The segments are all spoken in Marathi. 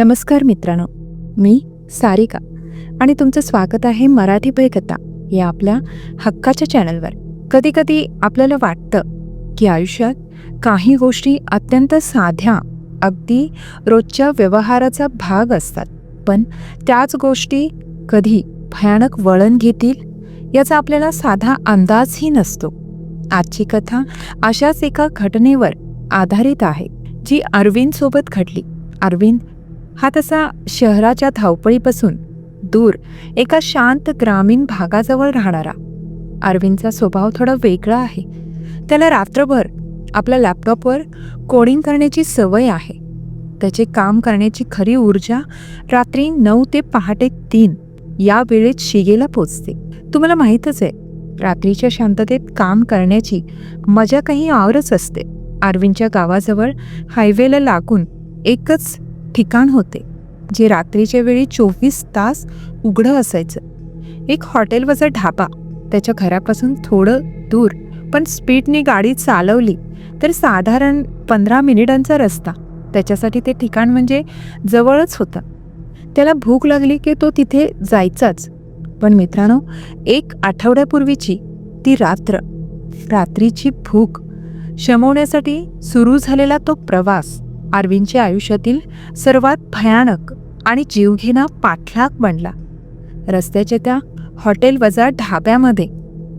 नमस्कार मित्रांनो मी सारिका आणि तुमचं स्वागत आहे मराठी कथा या आपल्या हक्काच्या चॅनलवर. कधीकधी आपल्याला वाटतं की आयुष्यात काही गोष्टी अत्यंत साध्या अगदी रोजच्या व्यवहाराचा भाग असतात पण त्याच गोष्टी कधी भयानक वळण घेतील याचा आपल्याला साधा अंदाजही नसतो. आजची कथा अशाच एका घटनेवर आधारित आहे जी अरविंदसोबत घडली. अरविंद हा तसा शहराच्या धावपळीपासून दूर एका शांत ग्रामीण भागाजवळ राहणारा. अरविंदचा स्वभाव थोडा वेगळा आहे. त्याला रात्रभर आपल्या लॅपटॉपवर कोडिंग करण्याची सवय आहे. त्याचे काम करण्याची खरी ऊर्जा रात्री नऊ ते पहाटे तीन या वेळेत शिगेला पोचते. तुम्हाला माहीतच आहे रात्रीच्या शांततेत काम करण्याची मजा काही आवरच असते. अरविंदच्या गावाजवळ हायवेला लागून एकच ठिकाण होते जे रात्रीच्या वेळी चोवीस तास उघडं असायचं. एक हॉटेलवरचा ढाबा. त्याच्या घरापासून थोडं दूर पण स्पीडने गाडी चालवली तर साधारण पंधरा मिनिटांचा रस्ता. त्याच्यासाठी ते ठिकाण म्हणजे जवळच होतं. त्याला भूक लागली की तो तिथे जायचाच. पण मित्रांनो एक आठवड्यापूर्वीची ती रात्र रात्रीची भूक शमवण्यासाठी सुरू झालेला तो प्रवास अरविंदच्या आयुष्यातील सर्वात भयानक आणि जीवघेणा पाठलाग बनला. रस्त्याच्या त्या हॉटेल वजा ढाब्यामध्ये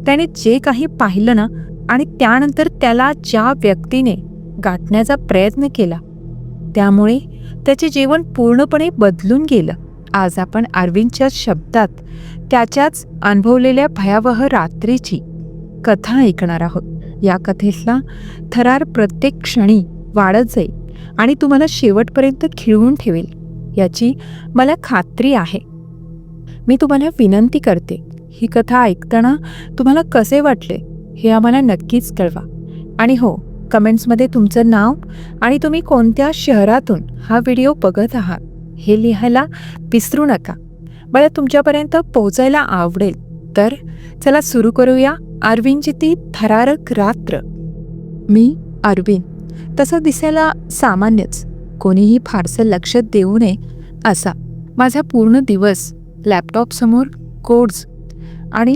त्याने जे काही पाहिलं ना आणि त्यानंतर त्याला ज्या व्यक्तीने गाठण्याचा प्रयत्न केला त्यामुळे त्याचे जीवन पूर्णपणे बदलून गेलं. आज आपण अरविंदच्या शब्दात त्याच्याच अनुभवलेल्या भयावह रात्रीची कथा ऐकणार आहोत. या कथेतला थरार प्रत्येक क्षणी वाढत जाईल. आणि तुम्हाला शेवटपर्यंत खिळवून ठेवेल याची मला खात्री आहे. मी तुम्हाला विनंती करते ही कथा ऐकताना तुम्हाला कसे वाटले हे आम्हाला नक्कीच कळवा. आणि हो कमेंट्समध्ये तुमचं नाव आणि तुम्ही कोणत्या शहरातून हा व्हिडिओ बघत आहात हे लिहायला विसरू नका. मला तुमच्यापर्यंत पोहोचायला आवडेल तर चला सुरू करूया अरविंदची ती थरारक रात्र. मी अरविंद. तसं दिसायला सामान्यच. कोणीही फारसं लक्ष देऊ नये असा. माझा पूर्ण दिवस लॅपटॉपसमोर कोड्स आणि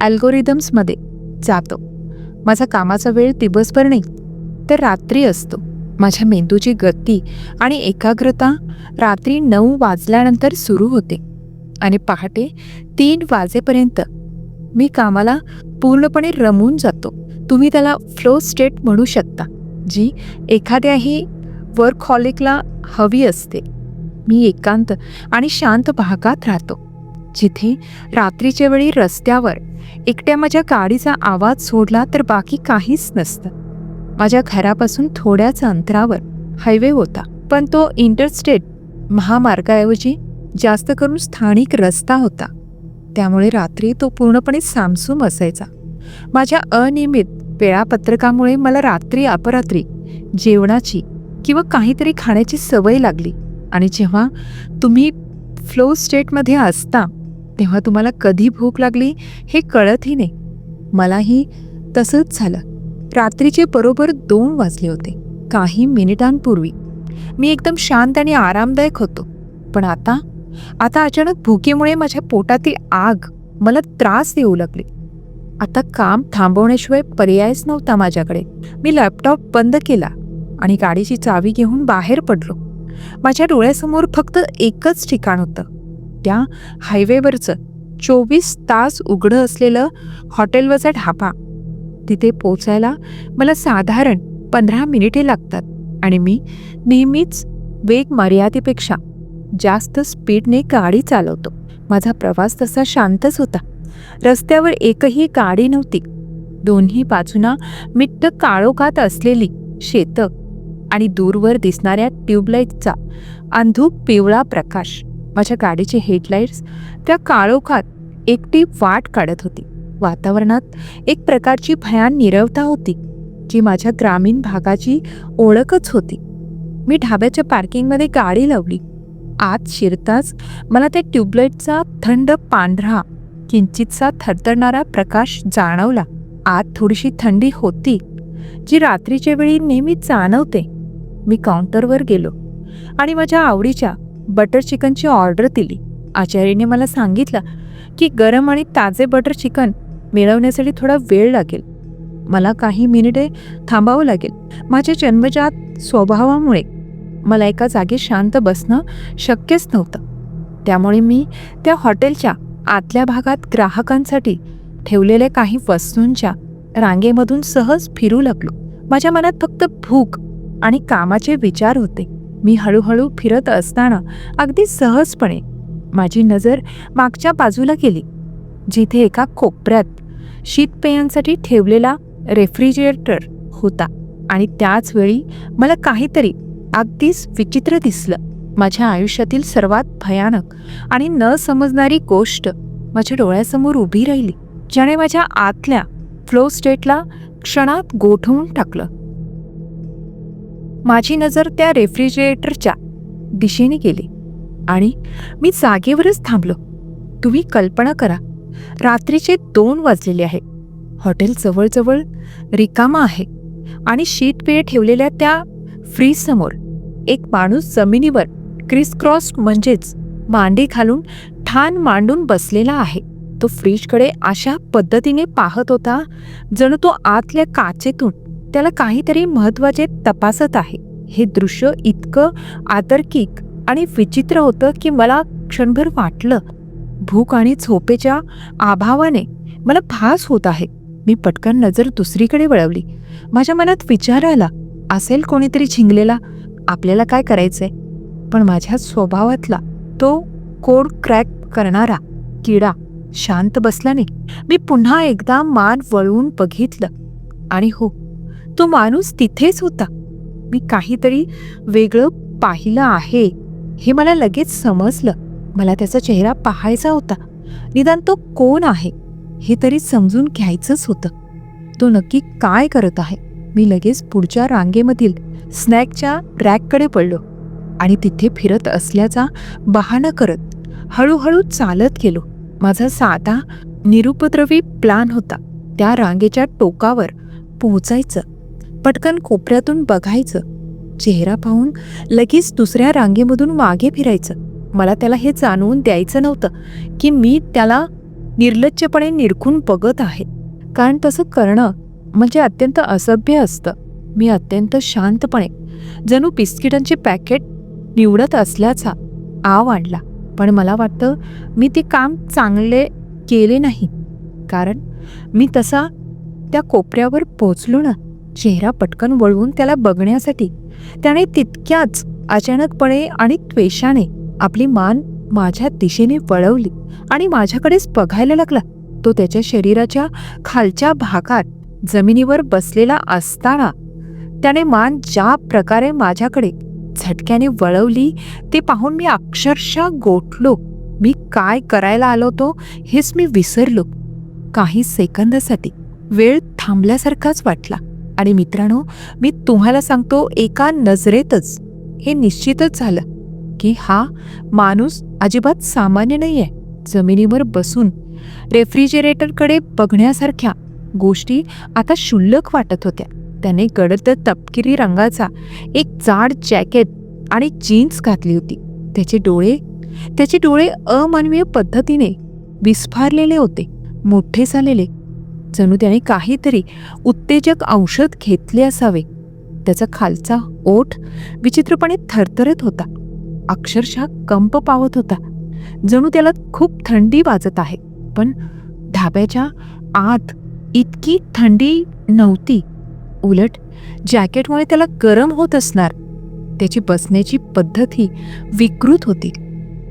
ॲल्गोरिदम्समध्ये जातो. माझा कामाचा वेळ दिवसभर नाही तर रात्री असतो. माझ्या मेंदूची गती आणि एकाग्रता रात्री नऊ वाजल्यानंतर सुरू होते. आणि पहाटे तीन वाजेपर्यंत मी कामाला पूर्णपणे रमून जातो. तुम्ही त्याला फ्लो स्टेट म्हणू शकता. जी एखाद्याही वर्कहॉलिकला हवी असते. मी एकांत आणि शांत भागात राहतो. जिथे रात्रीच्या वेळी रस्त्यावर एकट्या माझ्या गाडीचा आवाज सोडला तर बाकी काहीच नसतं. माझ्या घरापासून थोड्याच अंतरावर हायवे होता. पण तो इंटरस्टेट महामार्गाऐवजी जास्त करून स्थानिक रस्ता होता. त्यामुळे रात्री तो पूर्णपणे सामसूम असायचा. माझ्या अनियमित वेळापत्रकामुळे मला रात्री अपरात्री जेवणाची किंवा काहीतरी खाण्याची सवय लागली. आणि जेव्हा तुम्ही फ्लो स्टेटमध्ये असता तेव्हा तुम्हाला कधी भूक लागली हे कळतही नाही. मलाही तसंच झालं. रात्रीचे बरोबर दोन वाजले होते काही मिनिटांपूर्वी. मी एकदम शांत आणि आरामदायक होतो. पण आता आता अचानक भुकेमुळे माझ्या पोटातील आग मला त्रास देऊ लागली. आता काम थांबवण्याशिवाय पर्यायच नव्हता माझ्याकडे. मी लॅपटॉप बंद केला आणि गाडीची चावी घेऊन बाहेर पडलो. माझ्या डोळ्यासमोर फक्त एकच ठिकाण होतं. त्या हायवेवरचं चोवीस तास उघडं असलेलं हॉटेलवरचा ढाबा. तिथे पोचायला मला साधारण पंधरा मिनिटे लागतात आणि मी नेहमीच वेग मर्यादेपेक्षा जास्त स्पीडने गाडी चालवतो. माझा प्रवास तसा शांतच होता. रस्त्यावर एकही गाडी नव्हती. दोन्ही बाजूना मिट्ट काळोखात असलेली शेतं आणि दूरवर दिसणाऱ्या ट्यूबलाईटचा अंधूक पिवळा प्रकाश. माझ्या गाडीचे हेडलाईट्स त्या काळोखात एकटी वाट काढत होती. वातावरणात एक प्रकारची भयान निरवता होती जी माझ्या ग्रामीण भागाची ओळखच होती. मी ढाब्याच्या पार्किंगमध्ये गाडी लावली. आत शिरताच मला त्या ट्यूबलाईटचा थंड पांढरा किंचितसा थरथरणारा प्रकाश जाणवला. आत थोडीशी थंडी होती जी रात्रीच्या वेळी नेहमी जाणवते. मी काउंटरवर गेलो आणि माझ्या आवडीच्या बटर चिकनची ऑर्डर दिली. आचार्यने मला सांगितलं की गरम आणि ताजे बटर चिकन मिळवण्यासाठी थोडा वेळ लागेल. मला काही मिनिटे थांबावं लागेल. माझ्या जन्मजात स्वभावामुळे मला एका जागी शांत बसणं शक्यच नव्हतं. त्यामुळे मी त्या हॉटेलच्या आतल्या भागात ग्राहकांसाठी ठेवलेल्या काही वस्तूंच्या रांगेमधून सहज फिरू लागलो. माझ्या मनात फक्त भूक आणि कामाचे विचार होते. मी हळूहळू फिरत असताना अगदी सहजपणे माझी नजर मागच्या बाजूला गेली जिथे एका कोपऱ्यात शीतपेयांसाठी ठेवलेला रेफ्रिजरेटर होता आणि त्याच वेळी मला काहीतरी अगदीच विचित्र दिसलं. माझ्या आयुष्यातील सर्वात भयानक आणि न समजणारी गोष्ट माझ्या डोळ्यासमोर उभी राहिली ज्याने माझ्या आतल्या फ्लो स्टेटला क्षणात गोठवून टाकलं. माझी नजर त्या रेफ्रिजरेटरच्या दिशेने गेली आणि मी जागेवरच थांबलो. तुम्ही कल्पना करा रात्रीचे दोन वाजलेले आहे. हॉटेल जवळजवळ रिकामा आहे आणि शीतपेय ठेवलेल्या त्या फ्रीजसमोर एक माणूस जमिनीवर क्रिस क्रॉस म्हणजेच मांडी घालून ठाण मांडून बसलेला आहे. तो फ्रीजकडे अशा पद्धतीने पाहत होता जणू तो आतल्या काचेतून त्याला काहीतरी महत्त्वाचे तपासत आहे. हे दृश्य इतकं आतर्किक आणि विचित्र होतं की मला क्षणभर वाटलं. भूक आणि झोपेच्या अभावाने मला भास होत आहे. मी पटकन नजर दुसरीकडे वळवली. माझ्या मनात विचार आला असेल कोणीतरी झिंगलेला आपल्याला काय करायचंय? पण माझ्या स्वभावातला तो कोड क्रॅक करणारा किडा शांत बसल्याने मी पुन्हा एकदा मान वळवून बघितलं. आणि हो तो माणूस तिथेच होता. मी काहीतरी वेगळं पाहिलं आहे हे मला लगेच समजलं. मला त्याचा चेहरा पाहायचा होता. निदान तो कोण आहे हे तरी समजून घ्यायचंच होतं. तो नक्की काय करत आहे? मी लगेच पुढच्या रांगेमधील स्नॅकच्या रॅककडे पडलो. आणि तिथे फिरत असल्याचा बहाणा करत हळूहळू चालत गेलो. माझा साधा निरुपद्रवी प्लान होता त्या रांगेच्या टोकावर पोहोचायचं. पटकन कोपऱ्यातून बघायचं. चेहरा पाहून लगेच दुसऱ्या रांगेमधून मागे फिरायचं. मला त्याला हे जाणवून द्यायचं नव्हतं की मी त्याला निर्लज्जपणे निरखून बघत आहे. कारण तसं करणं म्हणजे अत्यंत असभ्य असतं. मी अत्यंत शांतपणे जणू बिस्किटांचे पॅकेट निवडत असल्याचा आव आणला. पण मला वाटतं मी ते काम चांगले केले नाही. कारण मी तसा त्या कोपऱ्यावर पोचलो ना चेहरा पटकन वळवून त्याला बघण्यासाठी. त्याने तितक्याच अचानकपणे आणि त्वेषाने आपली मान माझ्या दिशेने वळवली आणि माझ्याकडेच बघायला लागला. तो त्याच्या शरीराच्या खालच्या भागात जमिनीवर बसलेला असताना त्याने मान ज्या प्रकारे माझ्याकडे झटक्याने वळवली ते पाहून मी अक्षरशः गोठलो. मी काय करायला आलो होतो हेच मी विसरलो. काही सेकंदासाठी वेळ थांबल्यासारखाच वाटला. आणि मित्रांनो मी तुम्हाला सांगतो एका नजरेतच हे निश्चितच झालं की हा माणूस अजिबात सामान्य नाही आहे जमिनीवर बसून. रेफ्रिजरेटरकडे बघण्यासारख्या गोष्टी आता क्षुल्लक वाटत होत्या. त्याने गडद तपकिरी रंगाचा एक जाड जॅकेट आणि जीन्स घातली होती. त्याचे डोळे त्याचे डोळे अमानवीय पद्धतीने विस्फारलेले होते मोठे झालेले. जणू त्याने काहीतरी उत्तेजक औषध घेतले असावे. त्याचा खालचा ओठ विचित्रपणे थरथरत होता. अक्षरशः कंप पावत होता. जणू त्याला खूप थंडी वाजत आहे पण ढाब्याच्या आत इतकी थंडी नव्हती. उलट जॅकेटमुळे त्याला गरम होत असणार. त्याची बसण्याची पद्धत ही विकृत होती.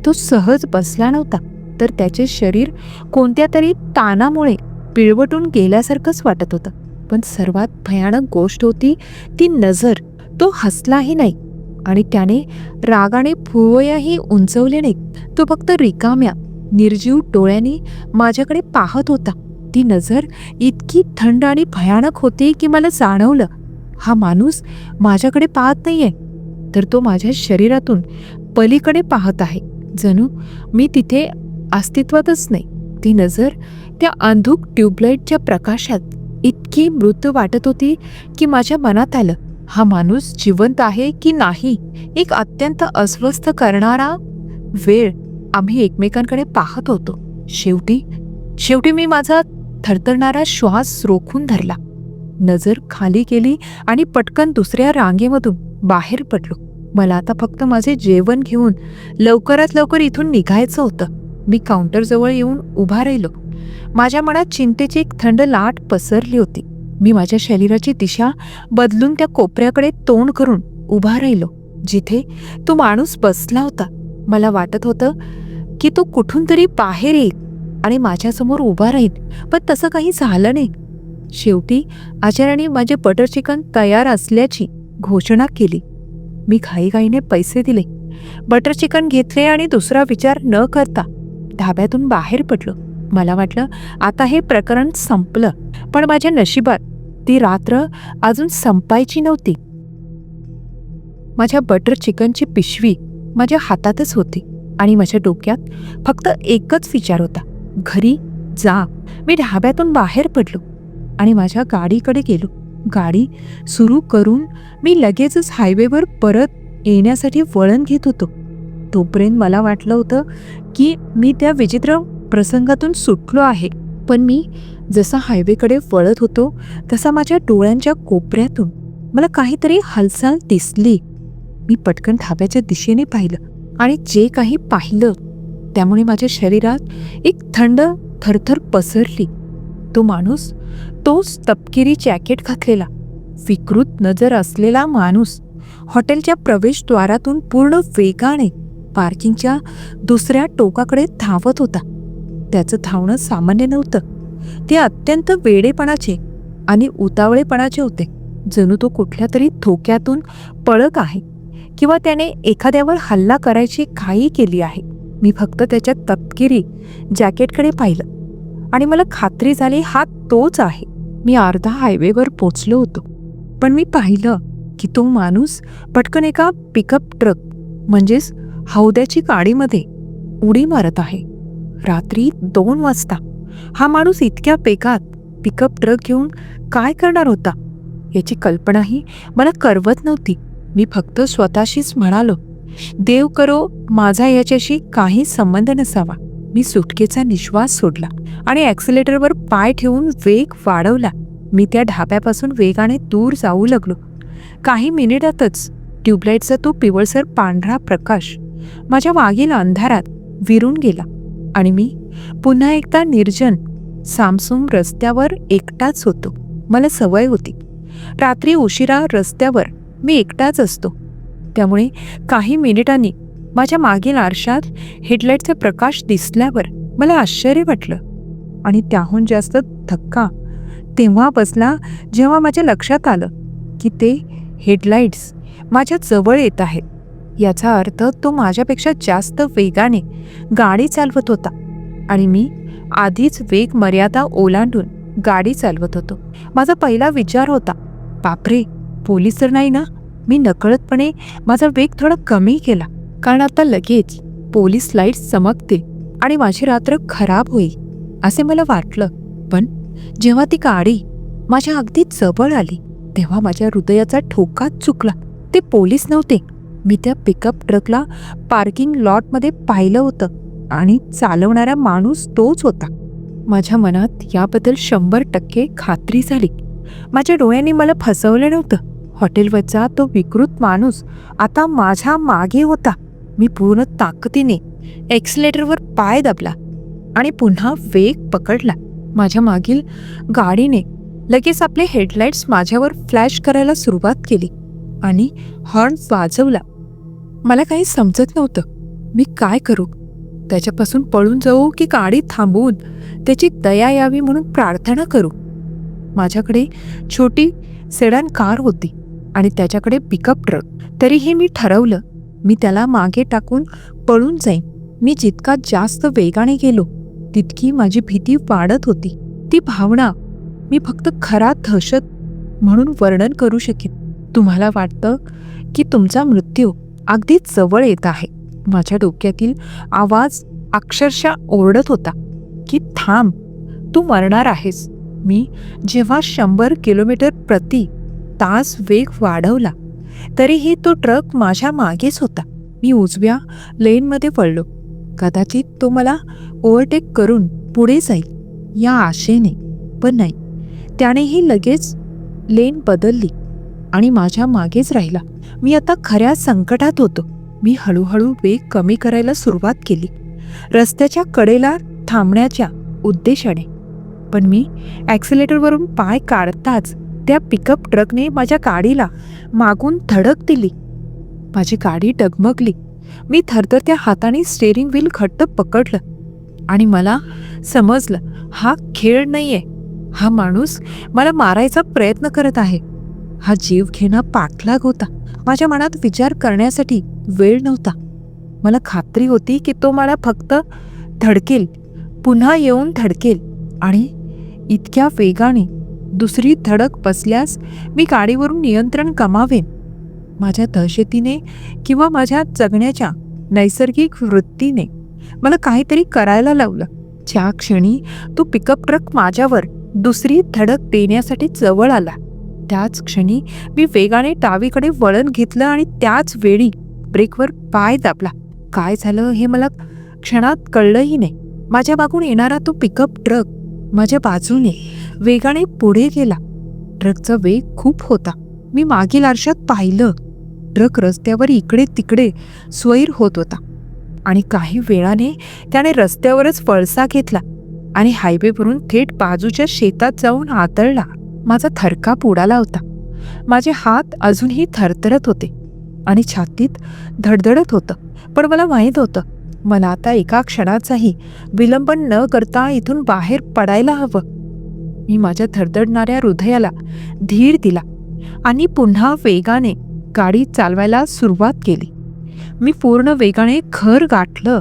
तो सहज बसला नव्हता तर त्याचे शरीर कोणत्या तरी ताणामुळे पिळवटून गेल्यासारखंच वाटत होतं. पण सर्वात भयानक गोष्ट होती ती नजर. तो हसलाही नाही आणि त्याने रागाने भुवयाही उंचवले नाहीत. तो फक्त रिकाम्या निर्जीव डोळ्यांनी माझ्याकडे पाहत होता. ती नजर इतकी थंड आणि भयानक होती की मला जाणवलं हा माणूस माझ्याकडे पाहत नाहीये. तर तो माझ्या शरीरातून पलीकडे पाहत आहे. जणू मी तिथे अस्तित्वातच नाही. ती नजर त्या अंधूक ट्यूबलाईटच्या प्रकाशात इतकी मृत वाटत होती की माझ्या मनात आलं हा माणूस जिवंत आहे की नाही एक अत्यंत अस्वस्थ करणारा? वेळ आम्ही एकमेकांकडे पाहत होतो. शेवटी शेवटी मी माझा थरथरणारा श्वास रोखून धरला. नजर खाली केली आणि पटकन दुसऱ्या रांगेमधून बाहेर पडलो. मला आता फक्त माझे जेवण घेऊन लवकरात लवकर इथून निघायचं होतं. मी काउंटरजवळ येऊन उभा राहिलो. माझ्या मनात चिंतेची एक थंड लाट पसरली होती. मी माझ्या शरीराची दिशा बदलून त्या कोपऱ्याकडे तोंड करून उभा राहिलो जिथे तो माणूस बसला होता. मला वाटत होतं की तो कुठून तरी बाहेर येईल आणि माझ्यासमोर उभा राहील पण तसं काही झालं नाही. शेवटी आचार्याने माझे बटर चिकन तयार असल्याची घोषणा केली. मी घाईघाईने पैसे दिले. बटर चिकन घेतले आणि दुसरा विचार न करता ढाब्यातून बाहेर पडलो. मला वाटलं आता हे प्रकरण संपलं पण माझ्या नशिबात ती रात्र अजून संपायची नव्हती. माझ्या बटर चिकनची पिशवी माझ्या हातातच होती आणि माझ्या डोक्यात फक्त एकच विचार होता. घरी जा. मी ढाब्यातून बाहेर पडलो आणि माझ्या गाडीकडे गेलो. गाडी सुरू करून मी लगेचच हायवेवर परत येण्यासाठी वळण घेत होतो. तोपर्यंत मला वाटलं होतं की मी त्या विचित्र प्रसंगातून सुटलो आहे. पण मी जसा हायवेकडे वळत होतो तसा माझ्या डोळ्यांच्या कोपऱ्यातून मला काहीतरी हालचाल दिसली. मी पटकन ढाब्याच्या दिशेने पाहिलं आणि जे काही पाहिलं त्यामुळे माझ्या शरीरात एक थंड थरथर पसरली. तो माणूस तोच तपकिरी जॅकेट घातलेला. विकृत नजर असलेला माणूस हॉटेलच्या प्रवेशद्वारातून पूर्ण वेगाने पार्किंगच्या दुसऱ्या टोकाकडे धावत होता. त्याचं धावणं सामान्य नव्हतं. ते अत्यंत वेडेपणाचे आणि उतावळेपणाचे होते. जणू तो कुठल्या तरी धोक्यातून पळक आहे किंवा त्याने एखाद्यावर हल्ला करायची घाई केली आहे. मी फक्त त्याच्या तपकिरी जॅकेटकडे पाहिलं. आणि मला खात्री झाली हा तोच आहे. मी अर्धा हायवेवर पोचलो होतो. पण मी पाहिलं की तो माणूस पटकन एका पिकअप ट्रक म्हणजेच हौद्याची गाडीमध्ये उडी मारत आहे. रात्री दोन वाजता हा माणूस इतक्या पेगात पिकअप ट्रक घेऊन काय करणार होता याची कल्पनाही मला करवत नव्हती. मी फक्त स्वतःशीच म्हणालो देव करो माझा याच्याशी काही संबंध नसावा. मी सुटकेचा निश्वास सोडला आणि ॲक्सिलेटरवर पाय ठेवून वेग वाढवला. मी त्या ढाब्यापासून वेगाने दूर जाऊ लागलो. काही मिनिटातच ट्यूबलाईटचा तो पिवळसर पांढरा प्रकाश माझ्या मागील अंधारात विरून गेला आणि मी पुन्हा एकदा निर्जन सामसूम रस्त्यावर एकटाच होतो. मला सवय होती. रात्री उशिरा रस्त्यावर मी एकटाच असतो. त्यामुळे काही मिनिटांनी माझ्या मागील आरशात हेडलाईटचे प्रकाश दिसल्यावर मला आश्चर्य वाटलं. आणि त्याहून जास्त धक्का तेव्हा बसला जेव्हा माझ्या लक्षात आलं की ते हेडलाईट्स माझ्या जवळ येत आहेत. याचा अर्थ तो माझ्यापेक्षा जास्त वेगाने गाडी चालवत होता आणि मी आधीच वेग मर्यादा ओलांडून गाडी चालवत होतो. माझा पहिला विचार होता बापरे पोलीस तर नाही ना? मी नकळतपणे माझा वेग थोडा कमी केला. कारण आता लगेच पोलीस लाईट्स चमकते आणि माझी रात्र खराब होईल असे मला वाटलं. पण जेव्हा ती गाडी माझ्या अगदी जवळ आली तेव्हा माझ्या हृदयाचा ठोकाच चुकला. ते पोलीस नव्हते. मी त्या पिकअप ट्रकला पार्किंग लॉटमध्ये पाहिलं होतं आणि चालवणारा माणूस तोच होता. माझ्या मनात याबद्दल शंभर टक्के खात्री झाली. माझ्या डोळ्यांनी मला फसवलं नव्हतं. हॉटेलवरचा तो विकृत माणूस आता माझ्या मागे होता. मी पूर्ण ताकदीने एक्सिलेटरवर पाय दाबला आणि पुन्हा वेग पकडला. माझ्या मागील गाडीने लगेच आपले हेडलाईट्स माझ्यावर फ्लॅश करायला सुरुवात केली आणि हॉर्न वाजवला. मला काही समजत नव्हतं. मी काय करू? त्याच्यापासून पळून जाऊ की गाडी थांबवून त्याची दया यावी म्हणून प्रार्थना करू? माझ्याकडे छोटी सेडान कार होती आणि त्याच्याकडे पिकअप ट्रक तरीही मी ठरवलं मी त्याला मागे टाकून पळून जाईन. मी जितका जास्त वेगाने गेलो तितकी माझी भीती वाढत होती. ती भावना मी फक्त खरा दहशत म्हणून वर्णन करू शकेन. तुम्हाला वाटतं की तुमचा मृत्यू अगदी जवळ येत आहे. माझ्या डोक्यातील आवाज अक्षरशः ओरडत होता की थांब तू मरणार आहेस. मी जेव्हा शंभर किलोमीटर प्रति तास वेग वाढवला तरीही तो ट्रक माझ्या मागेच होता. मी उजव्या लेनमध्ये पडलो. कदाचित तो मला ओव्हरटेक करून पुढे जाईल या आशेने. पण नाही त्यानेही लगेच लेन बदलली आणि माझ्या मागेच राहिला. मी आता खऱ्या संकटात होतो. मी हळूहळू वेग कमी करायला सुरुवात केली. रस्त्याच्या कडेला थांबण्याच्या उद्देशाने. पण मी ॲक्सिलेटरवरून पाय काढताच त्या पिकअप ट्रकने माझ्या गाडीला मागून धडक दिली. माझी गाडी डगमगली. मी थरथरत्या हाताने स्टेअरिंग व्हील घट्ट पकडलं आणि मला समजलं हा खेळ नाहीये. हा माणूस मला मारायचा प्रयत्न करत आहे. हा जीव घेणं पाठलाग होता. माझ्या मनात विचार करण्यासाठी वेळ नव्हता. मला खात्री होती की तो मला फक्त धडकेल पुन्हा येऊन धडकेल आणि इतक्या वेगाने दुसरी धडक बसल्यास मी गाडीवरून नियंत्रण कमावेन माझ्या दहशतीने किंवा माझ्या जगण्याच्या नैसर्गिक वृत्तीने मला काहीतरी करायला लावलं. ज्या क्षणी तो पिकअप ट्रक माझ्यावर दुसरी धडक देण्यासाठी जवळ आला. त्याच क्षणी मी वेगाने डावीकडे वळण घेतलं आणि त्याच वेळी ब्रेकवर पाय दाबला. काय झालं हे मला क्षणात कळलंही नाही. माझ्या मागून येणारा तो पिकअप ट्रक माझ्या बाजूने वेगाने पुढे गेला. ट्रकचा वेग खूप होता. मी मागील आरशात पाहिलं. ट्रक रस्त्यावर इकडे तिकडे स्वैर होत होता. आणि काही वेळाने त्याने रस्त्यावरच फळसा घेतला आणि हायवेवरून थेट बाजूच्या शेतात जाऊन आदळला माझा थरकाप उडाला होता. माझे हात अजूनही थरथरत होते आणि छातीत धडधडत होतं. पण मला माहीत होतं मला आता एका क्षणाचाही विलंब न करता इथून बाहेर पडायला हवं. मी माझ्या धडधडणाऱ्या हृदयाला धीर दिला आणि पुन्हा वेगाने गाडी चालवायला सुरुवात केली. मी पूर्ण वेगाने घर गाठलं.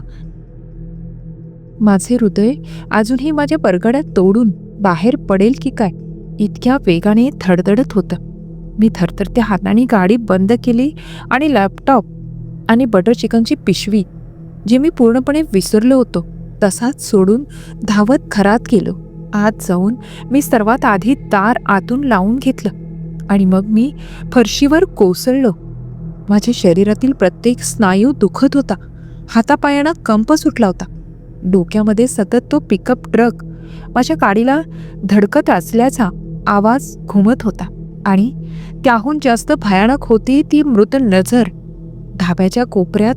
माझे हृदय अजूनही माझ्या परगड्यात तोडून बाहेर पडेल की काय इतक्या वेगाने धडधडत होतं. मी थरथरत्या हाताने गाडी बंद केली आणि लॅपटॉप आणि बटर चिकनची पिशवी जी मी पूर्णपणे विसरलो होतो तसाच सोडून धावत घरात गेलो. आत जाऊन मी सर्वात आधी तार आतून लावून घेतलं आणि मग मी फरशीवर कोसळलो. माझ्या शरीरातील प्रत्येक स्नायू दुखत होता. हातापायांना कंप सुटला होता. डोक्यामध्ये सतत तो पिकअप ट्रक माझ्या गाडीला धडकत असल्याचा आवाज घुमत होता आणि त्याहून जास्त भयानक होती ती मृत नजर. धाब्याच्या कोपऱ्यात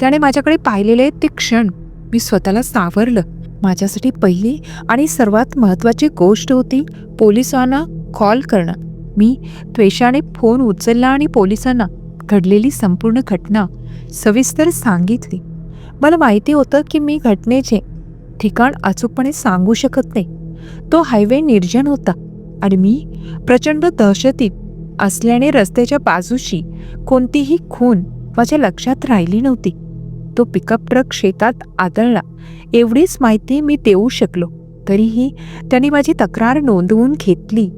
त्याने माझ्याकडे पाहिलेले ते क्षण मी स्वतःला सावरलं. माझ्यासाठी पहिली आणि सर्वात महत्त्वाची गोष्ट होती पोलिसांना कॉल करणं. मी त्वेषाने फोन उचलला आणि पोलिसांना घडलेली संपूर्ण घटना सविस्तर सांगितली. मला माहिती होतं की मी घटनेचे ठिकाण अचूकपणे सांगू शकत नाही. तो हायवे निर्जन होता आणि मी प्रचंड दहशतीत असल्याने रस्त्याच्या बाजूशी कोणतीही खून माझ्या लक्षात राहिली नव्हती. तो पिकअप ट्रक शेतात आदळला. एवढीच माहिती मी देऊ शकलो. तरीही त्यांनी माझी तक्रार नोंदवून घेतली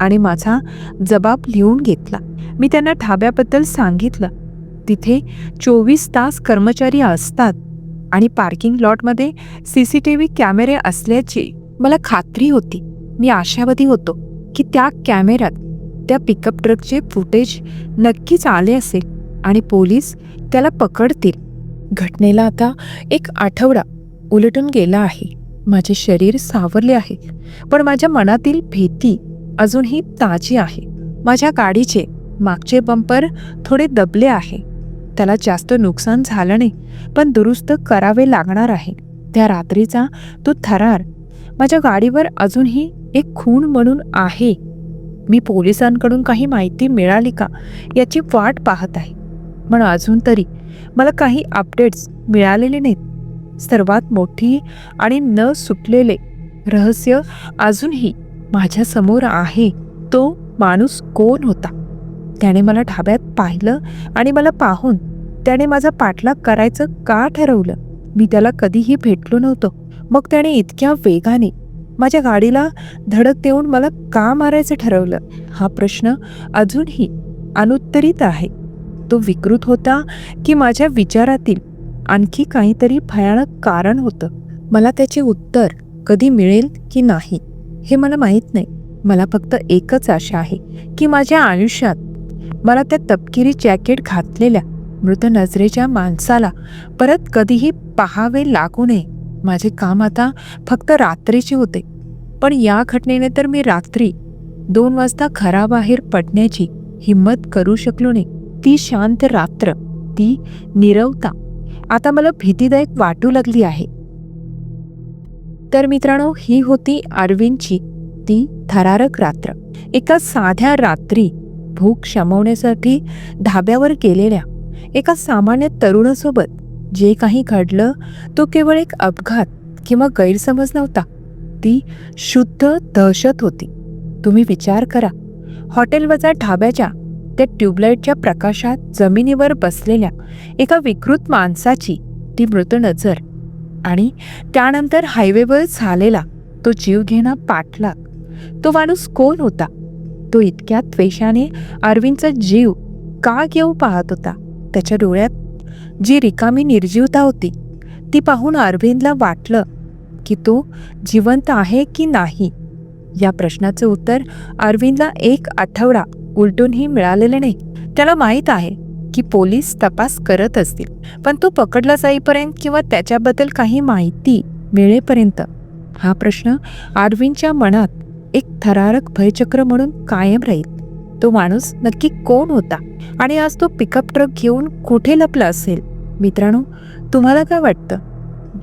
आणि माझा जबाब लिहून घेतला. मी त्यांना ढाब्याबद्दल सांगितलं. तिथे चोवीस तास कर्मचारी असतात आणि पार्किंग लॉटमध्ये सी सी टी व्ही कॅमेरे असल्याची मला खात्री होती. मी आशावादी होतो की त्या कॅमेऱ्यात त्या पिकअप ट्रकचे फुटेज नक्कीच आले असेल आणि पोलीस त्याला पकडतील. घटनेला आता एक आठवडा उलटून गेला आहे. माझे शरीर सावरले आहे. पण माझ्या मनातील भीती अजूनही ताजी आहे. माझ्या गाडीचे मागचे बंपर थोडे दबले आहे. त्याला जास्त नुकसान झालं नाही पण दुरुस्त करावे लागणार आहे. त्या रात्रीचा तो थरार माझ्या गाडीवर अजूनही एक खून म्हणून आहे. मी पोलिसांकडून काही माहिती मिळाली का याची वाट पाहत आहे. पण अजून तरी मला काही अपडेट्स मिळालेले नाहीत. सर्वात मोठी आणि न सुटलेले रहस्य अजूनही माझ्यासमोर आहे. तो माणूस कोण होता? त्याने मला ढाब्यात पाहिलं आणि मला पाहून त्याने माझा पाठलाग करायचं का ठरवलं? मी त्याला कधीही भेटलो नव्हतो. मग त्याने इतक्या वेगाने माझ्या गाडीला धडक देऊन मला का मारायचं ठरवलं? हा प्रश्न अजूनही अनुत्तरित आहे. तो विकृत होता की माझ्या विचारातील आणखी काहीतरी भयानक कारण होतं. मला त्याचे उत्तर कधी मिळेल की नाही हे मला माहीत नाही. मला फक्त एकच आशा आहे की माझ्या आयुष्यात मला त्या तपकिरी जॅकेट घातलेल्या मृत नजरेच्या माणसाला परत कधीही पाहावे लागू नये. माझे काम आता फक्त रात्रीचे होते. पण या घटनेने तर मी रात्री दोन वाजता घराबाहेर पडण्याची हिंमत करू शकलो नाही. ती शांत रात्र ती निरवता. आता मला भीतीदायक वाटू लागली आहे. तर मित्रांनो ही होती अरविंदची ती थरारक रात्र. एका साध्या रात्री भूक शमवण्यासाठी धाब्यावर गेलेल्या एका सामान्य तरुणासोबत जे काही घडलं तो केवळ एक अपघात किंवा गैरसमज नव्हता. ती शुद्ध दहशत होती. तुम्ही विचार करा. हॉटेलवजा ढाब्याच्या त्या ट्यूबलाईटच्या प्रकाशात जमिनीवर बसलेल्या एका विकृत माणसाची ती मृत नजर आणि त्यानंतर हायवेवर झालेला तो जीवघेणा पाठलाग. तो माणूस कोण होता? तो इतक्या त्वेषाने अरविंदचा जीव का घेऊ पाहत होता? त्याच्या डोळ्यात जी रिकामी निर्जीवता होती ती पाहून अरविंदला वाटलं की तो जिवंत आहे की नाही? या प्रश्नाचं उत्तर अरविंदला एक आठवडा उलटूनही मिळालेलं नाही. त्याला माहीत आहे की पोलीस तपास करत असतील पण तो पकडला जाईपर्यंत किंवा त्याच्याबद्दल काही माहिती मिळेपर्यंत? हा प्रश्न अरविंदच्या मनात एक थरारक भयचक्र म्हणून कायम राहील. तो माणूस नक्की कोण होता? आणि आज तो पिकअप ट्रक घेऊन कुठे लपला असेल? मित्रांनो तुम्हाला काय वाटतं?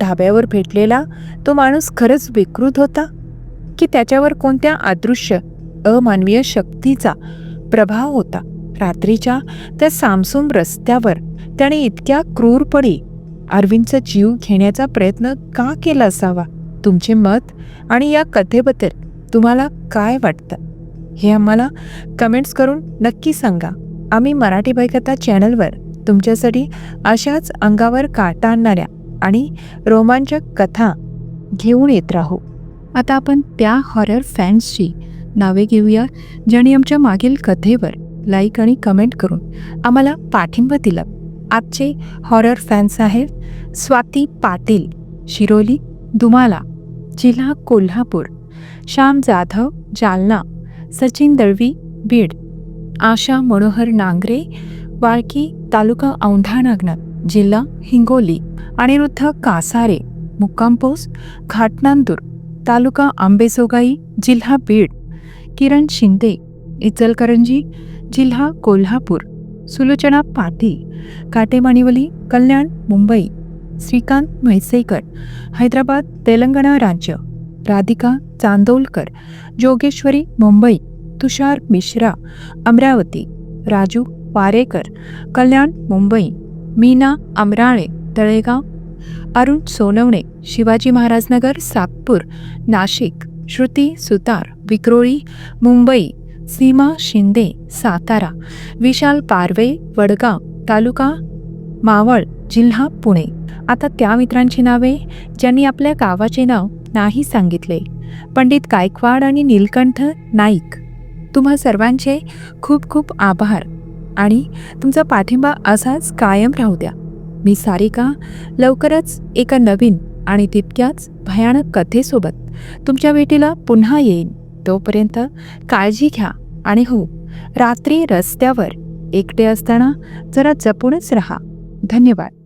ढाब्यावर भेटलेला तो माणूस खरंच विकृत होता? की त्याच्यावर कोणत्या अदृश्य अमानवीय शक्तीचा प्रभाव होता. रात्रीच्या त्या सामसूम रस्त्यावर त्याने इतक्या क्रूरपणे अरविंदचा जीव घेण्याचा प्रयत्न का केला असावा? तुमचे मत आणि या कथेबद्दल तुम्हाला काय वाटतं? हे आम्हाला कमेंट्स करून नक्की सांगा. आम्ही मराठी भयकथा चॅनलवर तुमच्यासाठी अशाच अंगावर काटा आणणाऱ्या आणि रोमांचक कथा घेऊन येत राहू. आता आपण त्या हॉरर फॅन्सची नावे घेऊया ज्यांनी आमच्या मागील कथेवर लाईक आणि कमेंट करून आम्हाला पाठिंबा दिला. आजचे हॉरर फॅन्स आहेत स्वाती पाटील शिरोली दुमाला जिल्हा कोल्हापूर श्याम जाधव जालना सचिन दळवी बीड आशा मनोहर नांगरे वाळकी तालुका औंढा नागनाथ जिल्हा हिंगोली अनिरुद्ध कासारे मुक्कामपोस घाटनांदूर तालुका आंबेजोगाई जिल्हा बीड किरण शिंदे इचलकरंजी जिल्हा कोल्हापूर सुलोचना पाटील काटेमाणिवली कल्याण मुंबई श्रीकांत म्हैसेकर हैदराबाद तेलंगणा राज्य राधिका चांदोलकर जोगेश्वरी मुंबई तुषार मिश्रा अमरावती राजू पारेकर कल्याण मुंबई मीना अमराळे तळेगाव अरुण सोनवणे शिवाजी महाराजनगर सातपूर नाशिक श्रुती सुतार विक्रोळी मुंबई सीमा शिंदे सातारा विशाल पारवे वडगाव तालुका मावळ जिल्हा पुणे. आता त्या मित्रांची नावे ज्यांनी आपल्या गावाचे नाव नाही सांगितले. पंडित गायकवाड आणि नीलकंठ नाईक. तुम्हा सर्वांचे खूप खूप आभार. आणि तुमचा पाठिंबा असाच कायम राहू द्या. मी सारिका लवकरच एका नवीन आणि तितक्याच भयानक कथेसोबत तुमच्या भेटीला पुन्हा येईन. तोपर्यंत काळजी घ्या आणि हो रात्री रस्त्यावर एकटे असताना जरा जपूनच रहा. धन्यवाद.